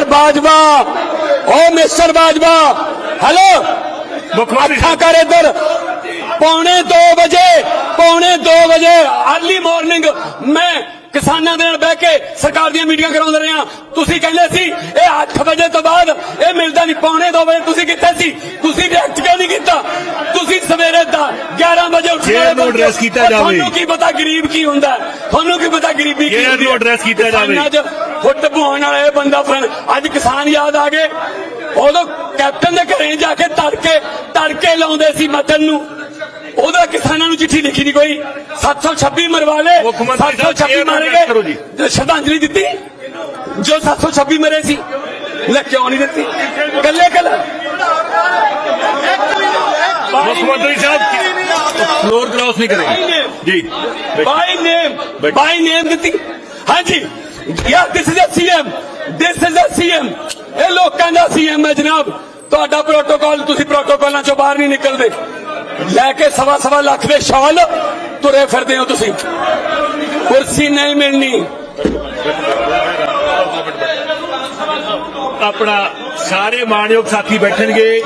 Mister Bajwa ਓ mister Bajwa hello ਮੁੱਖ ਮੰਤਰੀ ਅੱਖਾਂ ਕਰ ਇੱਧਰ ਪੌਣੇ 2 ਵਜੇ ਪੌਣੇ 2 ਵਜੇ ਅਰਲੀ ਮਾਰਨਿੰਗ ਮੈਂ ਕਿਸਾਨਾਂ ਦੇ ਨਾਲ ਬਹਿ ਕੇ ਸਰਕਾਰ ਦੀਆਂ ਮੀਟਿੰਗਾਂ ਕਰਾਉਂਦੇ ਰਹੇ ਹਾਂ ਤੁਸੀਂ ਕਹਿੰਦੇ ਸੀ ਇਹ 8 ਵਜੇ ਤੋਂ ਬਾਅਦ ਇਹ ਮਿਲਦਾ ਨਹੀਂ ਪੌਣੇ 2 ਵਜੇ ਤੁਸੀਂ ਕਿੱਥੇ ਸੀ ਤੁਸੀਂ ਰਿਐਕਟ ਕਿਉਂ ਨਹੀਂ ਕੀਤਾ ਤੁਸੀਂ ਸਵੇਰੇ ਦਾ 11 ਵਜੇ ਉੱਠ Chair ਨੂੰ ਬੰਦੇ- address ਕੀਤਾ ਉਹ ਜਾਵੇ। ਤੁਹਾਨੂੰ ਕੀ ਪਤਾ ਗਰੀਬ ਕੀ ਹੁੰਦਾ ਹੈ? ਤੁਹਾਨੂੰ ਕੀ ਪਤਾ ਗਰੀਬੀ ਕੀ Chair ਹੁੰਦੀ ਨੂੰ ਹੈ? address ਕੀਤਾ ਜਾਵੇ। ਫੁੱਟ ਪਵਾਉਣ ਵਾਲਾ ਇਹ ਬੰਦਾ ਫਿਰ ਅੱਜ ਕਿਸਾਨ ਯਾਦ ਆ ਗਏ। ਉਦੋਂ ਕੈਪਟਨ ਦੇ ਘਰੇ ਜਾ ਕੇ ਤੜਕੇ ਤੜਕੇ ਲਾਉਂਦੇ ਸੀ ਮਤਨ ਨੂੰ। ਉਹਦਾ ਕਿਸਾਨਾਂ ਨੂੰ ਚਿੱਠੀ ਲਿਖੀ ਨਹੀਂ ਕੋਈ। 726 ਮਰਵਾ ਲਏ। ਮੁੱਖ ਮੰਤਰੀ ਸਾਹਿਬ, 726 chair ਨੂੰ ਮਾਰੇ। ਗਏ। ਸ਼ਰਧਾਂਜਲੀ ਦਿੱਤੀ ਜੋ 726 ਮਰੇ ਸੀ ਲੈ ਕਿਉਂ ਨਹੀਂ ਦਿੱਤੀ? ਕੱਲੇ ਕੱਲੇ ਮੁੱਖ ਮੰਤਰੀ ਸਾਹਿਬ ਫਲੋਰ ਕ੍ਰਾਸ ਨਹੀਂ ਕਰੇਗਾ ਜੀ। ਬਾਈ ਨੇਮ। ਬਾਈ ਨੇਮ ਦਿੱਤੀ। ਹਾਂਜੀ। Yeah this is a CM this is a CM ਇਹ ਲੋਕਾਂ ਦਾ ਸੀਐਮ ਹੈ ਜਨਾਬ। ਤੁਹਾਡਾ ਪ੍ਰੋਟੋਕਾਲ ਤੁਸੀਂ ਪ੍ਰੋਟੋਕਾਲਾਂ ਚੋਂ ਬਾਹਰ ਨਹੀਂ ਨਿਕਲਦੇ। ਲੈ ਕੇ ਸਵਾ ਸਵਾ ਲੱਖ ਦੇ ਸ਼ਾਲ ਤੁਰੇ ਫਿਰਦੇ ਹੋ ਤੁਸੀਂ। ਕੁਰਸੀ ਨਹੀਂ ਮਿਲਣੀ। ਆਪਣਾ ਸਾਰੇ ਮਾਣਯੋਗ ਸਾਥੀ ਬੈਠਣਗੇ।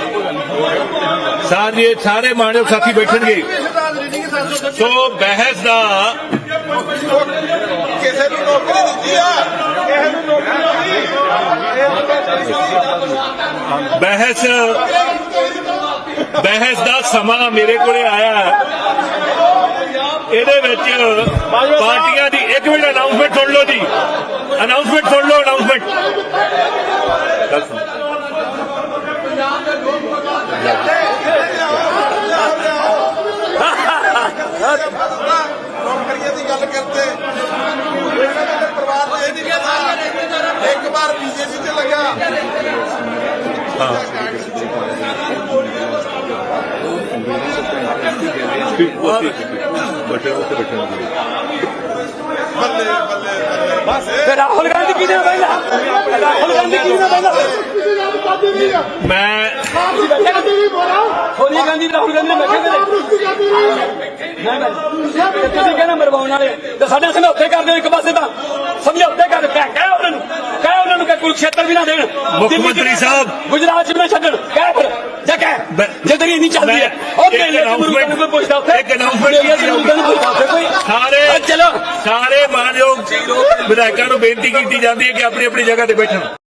ਸਾਰੇ ਸਾਰੇ ਮਾਣਯੋਗ ਸਾਥੀ ਬੈਠਣਗੇ। ਸੋ ਬਹਿਸ ਦਾ ਕਿਸੇ ਨੂੰ ਨੌਕਰੀ ਦਿੱਤੀ ਆ। ਕਿਸੇ ਨੂੰ ਨੌਕਰੀ ਬਹਿਸ ਬਹਿਸ ਦਾ ਸਮਾਂ ਮੇਰੇ ਕੋਲੇ ਆਇਆ ਇਹਦੇ ਵਿੱਚ ਪਾਰਟੀਆਂ ਦੀ ਇੱਕ ਮਿੰਟ ਅਨਾਉਂਸਮੈਂਟ ਸੁਣ ਲਓ ਜੀ। ਅਨਾਉਂਸਮੈਂਟ ਸੁਣ ਲਓ ਅਨਾਉਂਸਮੈਂਟ ਨੌਕਰੀਆਂ ਦੀ ਗੱਲ ਕਰਦੇ ਇਹਨਾਂ ਦੇ ਪਰਿਵਾਰ ਨੂੰ ਇਹ ਨਹੀਂ ਪਤਾ ਇੱਕ ਵਾਰ ਬੀਜੇਪੀ ਤੇ ਲੱਗਾ ਬੱਲੇ ਬੱਲੇ ਬਸ ਤੇ ਰਾਹੁਲ ਗਾਂਧੀ ਕਿਹਨੇ ਬੈਠਾ ਰਾਹੁਲ ਗਾਂਧੀ ਕਿਹਨੇ ਬੈਠਾ ਮੈਂ ਸੋਨੀਆ ਗਾਂਧੀ ਰਾਹੁਲ ਗਾਂਧੀ ਨੇ ਬੈਠੇ ਨੇ ਮੈਂ ਤੁਸੀਂ ਕਹਿੰਦੇ ਮਰਵਾਉਣ ਵਾਲੇ ਤੇ ਸਾਡੇ ਸਮਝੌਤੇ ਕਰਦੇ ਹੋ ਇੱਕ ਪਾਸੇ ਤਾਂ। ਸਮਝੌਤੇ ਕਰ ਕਹਿ ਕਹਿ ਉਹਨਾਂ ਨੂੰ ਕਹਿ ਉਹਨਾਂ ਨੂੰ ਕਿ ਕੁਰਕਸ਼ੇਤਰ ਵੀ ਨਾ ਦੇਣ। ਮੁੱਖ ਮੰਤਰੀ ਸਾਹਿਬ। ਗੁਜਰਾਤ ਚ ਨਾ ਛੱਡਣ। ਕਹਿ ਫਿਰ ਜਾ ਕਹਿ। ਮੈਂ- ਜੇ ਤੇਰੀ ਇੰਨੀ ਚੱਲਦੀ ਹੈ ਉਹ ਮੇਲੇ ਨੂੰ ਕੋਈ ਪੁੱਛਦਾ ਉੱਥੇ। ਇੱਕ ਉੱਥੇ ਕੋਈ। ਸਾਰੇ ਚਲੋ। ਸਾਰੇ ਮਾਨਯੋਗ ਵਿਧਾਇਕਾਂ ਨੂੰ ਬੇਨਤੀ ਕੀਤੀ ਜਾਂਦੀ ਹੈ ਕਿ ਆਪਣੀ ਆਪਣੀ ਜਗ੍ਹਾ ਤੇ ਬੈਠਣ।